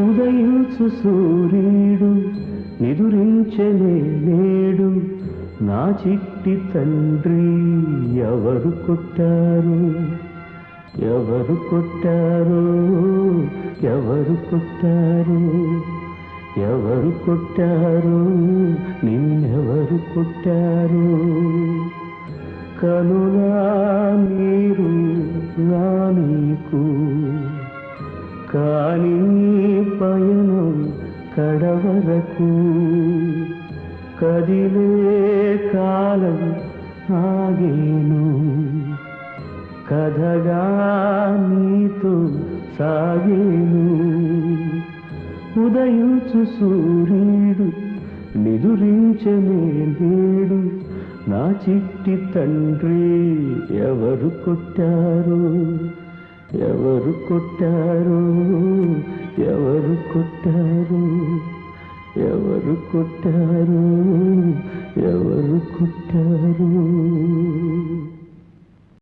ఉదయించు సూర్యుడు నిదురించలే నేడు. నా చిట్టి తండ్రి ఎవరు కొట్టారు? ఎవరు కొట్టారు? ఎవరు కొట్టారు? ఎవరు కొట్టారు? నిన్నెవరు కొట్టారు? కనులా నీరు నా నీకు కానీ ఇక్కడ వరకు కదిలే కాలం ఆగేను. కథగా నీతో సాగేను. ఉదయించు సూర్యుడు నిదురించనే నేడు. నా చిట్టి తండ్రి ఎవరు కొట్టారు? ఎవరు కొట్టారు? ఎవరు కొట్టారు? ఎవరు కొట్టారు? ఎవరు కొట్టారు?